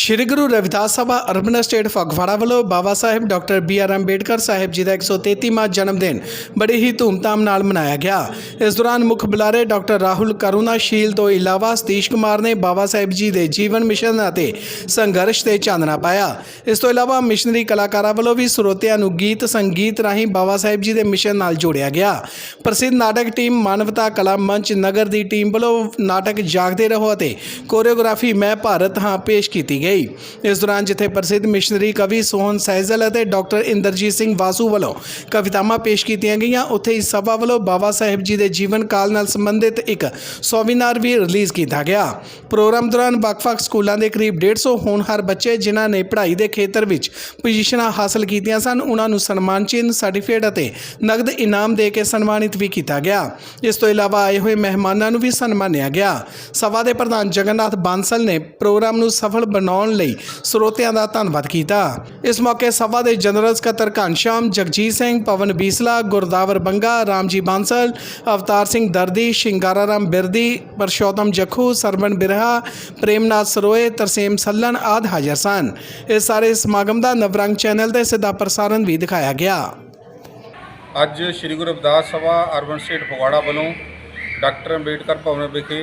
ਸ਼੍ਰੀ Guru Ravidas Sabha urban estate Phagwara ਵੱਲੋਂ Baba Sahib doctor B R Ambedkar Sahib ji ਦਾ 133ਵਾਂ ਜਨਮ ਦਿਨ ਬੜੀ ਹੀ ਧੂਮਧਾਮ ਨਾਲ ਮਨਾਇਆ ਗਿਆ। ਇਸ ਦੌਰਾਨ ਮੁੱਖ ਬੁਲਾਰੇ ਡਾਕਟਰ ਰਾਹੁਲ ਕਰੁਣਾਸ਼ੀਲ ਤੋਂ ਇਲਾਵਾ ਸਤੀਸ਼ ਕੁਮਾਰ ਨੇ ਬਾਬਾ ਸਾਹਿਬ ਜੀ ਦੇ ਜੀਵਨ ਮਿਸ਼ਨ ਅਤੇ ਸੰਘਰਸ਼ ਤੇ ਚਾਨਣਾ ਪਾਇਆ। ਇਸ ਤੋਂ ਇਲਾਵਾ ਮਿਸ਼ਨਰੀ ਕਲਾਕਾਰਾਂ ਵੱਲੋਂ ਵੀ ਸਰੋਤਿਆਂ ਨੂੰ ਗੀਤ, ਸੰਗੀਤ ਰਾਹੀਂ ਬਾਬਾ ਸਾਹਿਬ ਜੀ ਦੇ ਮਿਸ਼ਨ ਨਾਲ ਜੋੜਿਆ ਗਿਆ। ਪ੍ਰਸਿੱਧ ਨਾਟਕ ਟੀਮ ਮਾਨਵਤਾ ਕਲਾ ਮੰਚ ਨਗਰ ਦੀ ਟੀਮ ਵੱਲੋਂ ਨਾਟਕ ਜਾਗਦੇ ਰਹੋ ਅਤੇ ਕੋਰੀਓਗ੍ਰਾਫੀ ਮੈਂ ਭਾਰਤ ਹਾਂ ਪੇਸ਼ ਕੀਤੀ ਗਈ। ਇਸ ਦੌਰਾਨ ਜਿੱਥੇ ਪ੍ਰਸਿੱਧ ਮਿਸ਼ਨਰੀ ਕਵੀ ਸੋਹਨ ਸਹਿਜਲ ਅਤੇ ਡਾਕਟਰ ਇੰਦਰਜੀਤ ਸਿੰਘ ਵਾਸੂ ਵੱਲੋਂ ਕਵਿਤਾਵਾਂ ਪੇਸ਼ ਕੀਤੀਆਂ ਗਈਆਂ, ਉੱਥੇ ਹੀ ਸਭਾ ਵੱਲੋਂ ਬਾਬਾ ਸਾਹਿਬ ਜੀ ਦੇ ਜੀਵਨ ਕਾਲ ਨਾਲ ਸੰਬੰਧਿਤ ਇੱਕ ਸੋਵੀਨਾਰ ਵੀ ਰਿਲੀਜ਼ ਕੀਤਾ ਗਿਆ। ਪ੍ਰੋਗਰਾਮ ਦੌਰਾਨ ਵੱਖ-ਵੱਖ ਸਕੂਲਾਂ ਦੇ ਕਰੀਬ 150 ਹੋਣਹਾਰ ਬੱਚੇ ਜਿਨ੍ਹਾਂ ਨੇ ਪੜ੍ਹਾਈ ਦੇ ਖੇਤਰ ਵਿੱਚ ਪੋਜੀਸ਼ਨਾਂ ਹਾਸਲ ਕੀਤੀਆਂ ਸਨ, ਉਹਨਾਂ ਨੂੰ ਸਨਮਾਨ ਚਿੰਨ੍ਹ ਸਰਟੀਫਿਕੇਟ ਅਤੇ ਨਗਦ ਇਨਾਮ ਦੇ ਕੇ ਸਨਮਾਨਿਤ ਵੀ ਕੀਤਾ ਗਿਆ। ਇਸ ਤੋਂ ਇਲਾਵਾ ਆਏ ਹੋਏ ਮਹਿਮਾਨਾਂ ਨੂੰ ਵੀ ਸਨਮਾਨਿਆ ਗਿਆ। ਸਭਾ ਦੇ ਪ੍ਰਧਾਨ ਜਗਨਨਾਥ ਬਾਂਸਲ ਨੇ ਪ੍ਰੋਗਰਾਮ ਨੂੰ ਸਫਲ ਬਣਾਉਣ ਲਈ ਸਰੋਤਿਆਂ ਦਾ ਧੰਨਵਾਦ ਕੀਤਾ। ਇਸ ਮੌਕੇ ਸਭਾ ਦੇ ਜਨਰਲ ਸਕੱਤਰ ਘਨਸ਼ਾਮ ਜਗਜੀਤ ਸਿੰਘ, ਪਵਨ ਬੀਸਲਾ, ਗੁਰਦਾਵਰ ਬੰਗਾ, ਰਾਮਜੀ ਬਾਂਸਲ, ਅਵਤਾਰ ਸਿੰਘ ਦਰਦੀ, ਸ਼ਿੰਗਾਰਾ ਰਾਮ ਬਿਰਦੀ, ਪਰਸ਼ੋਤਮ ਜਖੂ ਸਰਵਣ ਬਿਰਹਾ, ਪ੍ਰੇਮਨਾਥ ਸਰੋਏ, ਤਰਸੇਮ ਸੱਲਣ ਆਦ ਹਾਜ਼ਰ ਸਨ। ਇਸ ਸਾਰੇ ਸਮਾਗਮ ਦਾ ਨਵਰੰਗ ਚੈਨਲ ਤੇ ਸਿੱਧਾ ਪ੍ਰਸਾਰਣ ਵੀ ਦਿਖਾਇਆ ਗਿਆ। ਅੱਜ ਸ੍ਰੀ ਗੁਰੂ ਰਵਿਦਾਸ ਸਭਾ ਅਰਬਨ ਸਟੇਟ ਫਗਵਾੜਾ ਵੱਲੋਂ ਡਾਕਟਰ ਅੰਬੇਡਕਰ ਭਵਨ ਵਿਖੇ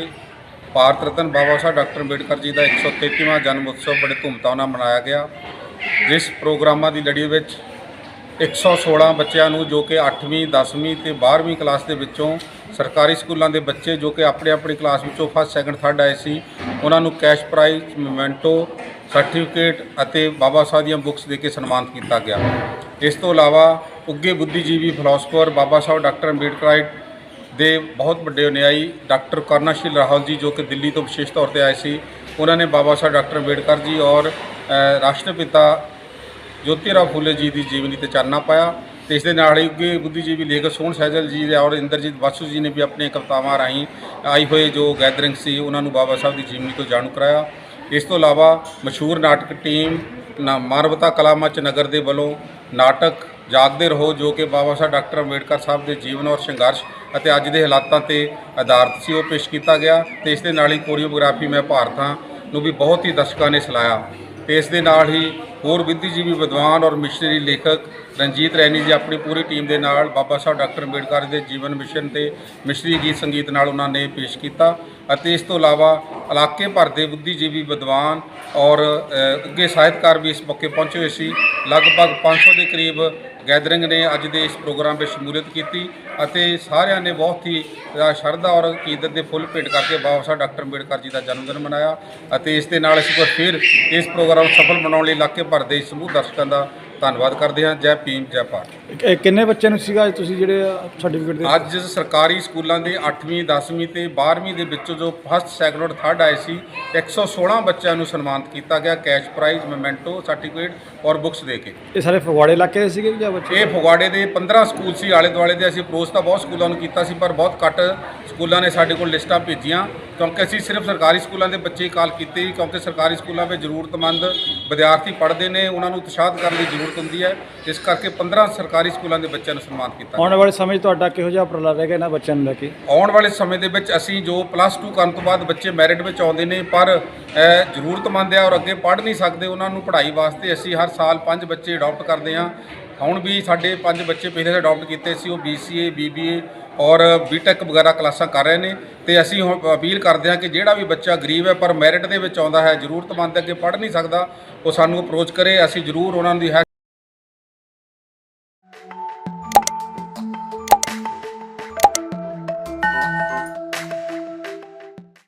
ਭਾਰਤ ਰਤਨ ਬਾਬਾ ਸਾਹਿਬ ਡਾਕਟਰ ਅੰਬੇਡਕਰ ਜੀ ਦਾ 133ਵਾਂ ਜਨਮ ਉਤਸਵ ਬੜੇ ਧੂਮਧਾਮ ਨਾਲ ਮਨਾਇਆ ਗਿਆ। ਜਿਸ ਪ੍ਰੋਗਰਾਮਾਂ ਦੀ ਲੜੀ ਵਿੱਚ 116 ਬੱਚਿਆਂ ਨੂੰ ਜੋ ਕਿ 8ਵੀਂ 10ਵੀਂ ਤੇ 12ਵੀਂ ਕਲਾਸ ਦੇ ਵਿੱਚੋਂ ਸਰਕਾਰੀ ਸਕੂਲਾਂ ਦੇ ਬੱਚੇ ਜੋ ਕਿ ਆਪਣੇ ਆਪਣੀ ਕਲਾਸ ਵਿੱਚੋਂ ਫਸਟ, ਸੈਕੰਡ, ਥਰਡ ਆਏ ਸੀ, ਉਹਨਾਂ ਨੂੰ ਕੈਸ਼ ਪ੍ਰਾਈਜ਼ ਮੋਮੈਂਟੋ ਸਰਟੀਫਿਕੇਟ ਅਤੇ ਬਾਬਾ ਸਾਹਿਬ ਦੀਆਂ ਬੁੱਕਸ ਦੇ ਕੇ ਸਨਮਾਨਿਤ ਕੀਤਾ ਗਿਆ। ਇਸ ਤੋਂ ਇਲਾਵਾ ਉੱਗੇ ਬੁੱਧੀਜੀਵੀ ਫਿਲਾਸਫਰ ਬਾਬਾ ਸਾਹਿਬ ਡਾਕਟਰ ਅੰਬੇਡਕਰਾਈਟ ਦੇ ਬਹੁਤ ਵੱਡੇ ਅਨੁਯਾਈ ਡਾਕਟਰ ਕਰਨਾਸ਼ੀਲ ਰਾਹੁਲ ਜੀ ਜੋ ਕਿ ਦਿੱਲੀ ਤੋਂ ਵਿਸ਼ੇਸ਼ ਤੌਰ ਤੇ ਆਏ ਸੀ ਉਹਨਾਂ ਨੇ ਬਾਬਾ ਸਾਹਿਬ ਡਾਕਟਰ ਅੰਬੇਡਕਰ ਜੀ ਔਰ ਅ, ਰਾਸ਼ਟਰਪਿਤਾ ਜੋਤੀਰਾਓ ਫੂਲੇ ਜੀ ਦੀ ਜੀਵਨੀ ਤੇ ਚਾਨਣਾ ਪਾਇਆ ਤੇ ਇਸ ਦੇ ਨਾਲ ਹੀ ਉੱਗੇ ਬੁੱਧੀਜੀਵੀ ਲੇਖਕ ਸੋਹਣ ਸਹਿਜਲ ਜੀ ਦੇ ਔਰ ਇੰਦਰਜੀਤ ਵਾਸੂ ਜੀ ਨੇ ਵੀ ਆਪਣੀਆਂ ਕਵਿਤਾਵਾਂ ਰਾਹੀਂ ਆਈ ਹੋਏ ਜੋ ਗੈਦਰਿੰਗ ਸੀ ਉਹਨਾਂ ਨੂੰ ਬਾਬਾ ਸਾਹਿਬ ਦੀ ਜੀਵਨੀ ਤੋਂ ਜਾਣੂ ਕਰਾਇਆ। ਇਸ ਤੋਂ ਇਲਾਵਾ ਮਸ਼ਹੂਰ ਨਾਟਕ ਟੀਮ ਨਾ- ਮਾਨਵਤਾ ਕਲਾ ਮੰਚ ਨਗਰ ਦੇ ਵੱਲੋਂ ਨਾਟਕ ਜਾਗਦੇ ਰਹੋ ਜੋ ਕਿ ਬਾਬਾ ਸਾਹਿਬ ਡਾਕਟਰ ਅੰਬੇਡਕਰ ਸਾਹਿਬ ਦੇ ਜੀਵਨ ਔਰ ਸੰਘਰਸ਼ ਅਤੇ ਅੱਜ ਦੇ ਹਾਲਾਤਾਂ ਤੇ ਆਧਾਰਿਤ ਸੀ ਉਹ ਪੇਸ਼ ਕੀਤਾ ਗਿਆ ਤੇ ਇਸ ਦੇ ਨਾਲ ਹੀ ਕੋਰੀਓਗ੍ਰਾਫੀ ਮੈਂ ਭਾਰਤ ਹਾਂ ਨੂੰ ਵੀ ਬਹੁਤ ਹੀ ਦਰਸ਼ਕਾਂ ਨੇ ਸਲਾਇਆ ਤੇ ਇਸ ਦੇ ਨਾਲ ਹੀ ਹੋਰ ਵਿਧੀਜੀਵੀ ਵਿਦਵਾਨ ਔਰ ਮਿਸ਼ਨਰੀ ਲੇਖਕ ਰਣਜੀਤ ਰੈਣੀ ਜੀ ਆਪਣੀ ਪੂਰੀ ਟੀਮ ਦੇ ਨਾਲ ਬਾਬਾ ਸਾਹਿਬ ਡਾਕਟਰ ਅੰਬੇਡਕਰ ਦੇ ਜੀਵਨ ਮਿਸ਼ਨ ਤੇ ਮਿਸ਼ਨਰੀ ਗੀਤ ਸੰਗੀਤ ਨਾਲ ਉਹਨਾਂ ਨੇ ਪੇਸ਼ ਕੀਤਾ ਅਤੇ ਇਸ ਤੋਂ ਇਲਾਵਾ ਇਲਾਕੇ ਭਰ ਦੇ ਬੁੱਧੀਜੀਵੀ ਵਿਦਵਾਨ ਔਰ ਅ, ਸਾਹਿਤਕਾਰ ਵੀ ਇਸ ਮੌਕੇ ਪਹੁੰਚੇ ਹੋਏ ਸੀ। ਲਗਭਗ 500 ਦੇ ਕਰੀਬ ਗੈਦਰਿੰਗ ਨੇ ਅੱਜ ਦੇ ਇਸ ਪ੍ਰੋਗਰਾਮ ਵਿੱਚ ਸ਼ਮੂਲੀਅਤ ਕੀਤੀ ਅਤੇ ਸਾਰਿਆਂ ਨੇ ਬਹੁਤ ਹੀ ਸ਼ਰਧਾ ਔਰ ਅਕੀਦਤ ਦੇ ਫੁੱਲ ਭੇਟ ਕਰਕੇ ਬਾਬਾ ਸਾਹਿਬ ਡਾਕਟਰ ਅੰਬੇਡਕਰ ਜੀ ਦਾ ਜਨਮ ਦਿਨ ਮਨਾਇਆ ਅਤੇ ਇਸ ਦੇ ਨਾਲ ਅਸੀਂ ਫਿਰ ਇਸ ਪ੍ਰੋਗਰਾਮ ਨੂੰ ਸਫਲ ਬਣਾਉਣ ਲਈ ਇਲਾਕੇ ਭਰ ਦੇ ਸਮੂਹ ਦਰਸ਼ਕਾਂ ਦਾ ਧੰਨਵਾਦ ਕਰਦੇ ਹਾਂ। ਜੈ ਭੀਮ ਜੈ ਭਾਰਤ। ਇਹ ਕਿੰਨੇ ਬੱਚਿਆਂ ਨੂੰ ਸੀਗਾ ਤੁਸੀਂ ਜਿਹੜੇ ਸਰਟੀਫਿਕੇਟ ਦੇ ਅੱਜ ਸਰਕਾਰੀ ਸਕੂਲਾਂ ਦੇ 8ਵੀਂ 10ਵੀਂ ਤੇ 12ਵੀਂ ਦੇ ਵਿੱਚੋਂ ਜੋ ਫਸਟ ਸੈਕੰਡ ਔਰ ਥਰਡ ਆਏ ਸੀ 116 ਬੱਚਿਆਂ ਨੂੰ ਸਨਮਾਨਿਤ ਕੀਤਾ ਗਿਆ ਕੈਸ਼ ਪ੍ਰਾਈਜ਼ ਮੋਮੈਂਟੋ ਸਰਟੀਫਿਕੇਟ ਔਰ ਬੁੱਕਸ ਦੇ ਕੇ। ਇਹ ਸਾਰੇ ਫਗਵਾੜੇ ਇਲਾਕੇ ਦੇ ਸੀਗੇ ਜਾਂ ਬੱਚੇ? ਇਹ ਫਗਵਾੜੇ ਦੇ 15 ਸਕੂਲ ਸੀ ਆਲੇ ਦੁਆਲੇ ਦੇ। ਅਸੀਂ ਅਪਰੋਚ ਤਾਂ ਬਹੁਤ ਸਕੂਲਾਂ ਨੂੰ ਕੀਤਾ ਸੀ ਪਰ ਬਹੁਤ ਘੱਟ ਸਕੂਲਾਂ ਨੇ ਸਾਡੇ ਕੋਲ ਲਿਸਟਾਂ ਭੇਜੀਆਂ। ਕਿਉਂਕਿ ਅਸੀਂ ਸਿਰਫ ਸਰਕਾਰੀ ਸਕੂਲਾਂ ਦੇ ਬੱਚੇ ਹੀ ਕਾਲ ਕੀਤੇ ਸੀ, ਕਿਉਂਕਿ ਸਰਕਾਰੀ ਸਕੂਲਾਂ ਵਿੱਚ ਜ਼ਰੂਰਤਮੰਦ ਵਿਦਿਆਰਥੀ ਪੜ੍ਹਦੇ ਨੇ ਉਹਨਾਂ ਨੂੰ ਉਤਸ਼ਾਹਿਤ ਕਰਨ ਦੀ ਜ਼ਰੂਰਤ ਹੁੰਦੀ ਹੈ। ਇਸ ਕਰਕੇ 15 ਸਰਕਾਰੀ ਸਕੂਲਾਂ ਦੇ ਬੱਚਿਆਂ ਨੂੰ ਸਨਮਾਨਿਤ ਕੀਤਾ ਆਉਣ ਵਾਲੇ ਸਮੇਂ 'ਚ ਤੁਹਾਡਾ ਕਿਹੋ ਜਿਹਾ ਉਪਰਾਲਾ ਰਹੇਗਾ ਇਹਨਾਂ ਬੱਚਿਆਂ ਨੂੰ ਲੈ ਕੇ? ਆਉਣ ਵਾਲੇ ਸਮੇਂ ਦੇ ਵਿੱਚ ਅਸੀਂ ਜੋ ਪਲੱਸ 2 ਕਰਨ ਤੋਂ ਬਾਅਦ ਬੱਚੇ ਮੈਰਿਟ ਵਿੱਚ ਆਉਂਦੇ ਨੇ ਪਰ ਜ਼ਰੂਰਤਮੰਦ ਆ ਔਰ ਅੱਗੇ ਪੜ੍ਹ ਨਹੀਂ ਸਕਦੇ ਉਹਨਾਂ ਨੂੰ ਪੜ੍ਹਾਈ ਵਾਸਤੇ ਅਸੀਂ ਹਰ ਸਾਲ ਪੰਜ ਬੱਚੇ ਅਡਾਪਟ ਕਰਦੇ ਹਾਂ। ਹੁਣ ਵੀ ਸਾਡੇ ਪੰਜ ਬੱਚੇ ਪਹਿਲੇ ਤਾਂ ਅਡਾਪਟ ਕੀਤੇ ਸੀ, ਉਹ BCA BBA ਔਰ ਬੀਟੈਕ ਵਗੈਰਾ ਕਲਾਸਾਂ ਕਰ ਰਹੇ ਨੇ ਤੇ ਅਸੀਂ ਹੁਣ ਅਪੀਲ ਕਰਦੇ ਹਾਂ ਕਿ ਜਿਹੜਾ ਵੀ ਬੱਚਾ ਗਰੀਬ ਹੈ ਪਰ ਮੈਰਿਟ ਦੇ ਵਿੱਚ ਆਉਂਦਾ ਹੈ, ਜ਼ਰੂਰਤਮੰਦ ਅੱਗੇ ਪੜ੍ਹ ਨਹੀਂ ਸਕਦਾ, ਉਹ ਸਾਨੂੰ ਅਪਰੋਚ ਕਰੇ, ਅਸੀਂ ਜ਼ਰੂਰ ਉਹਨਾਂ ਦੀ ਹੈ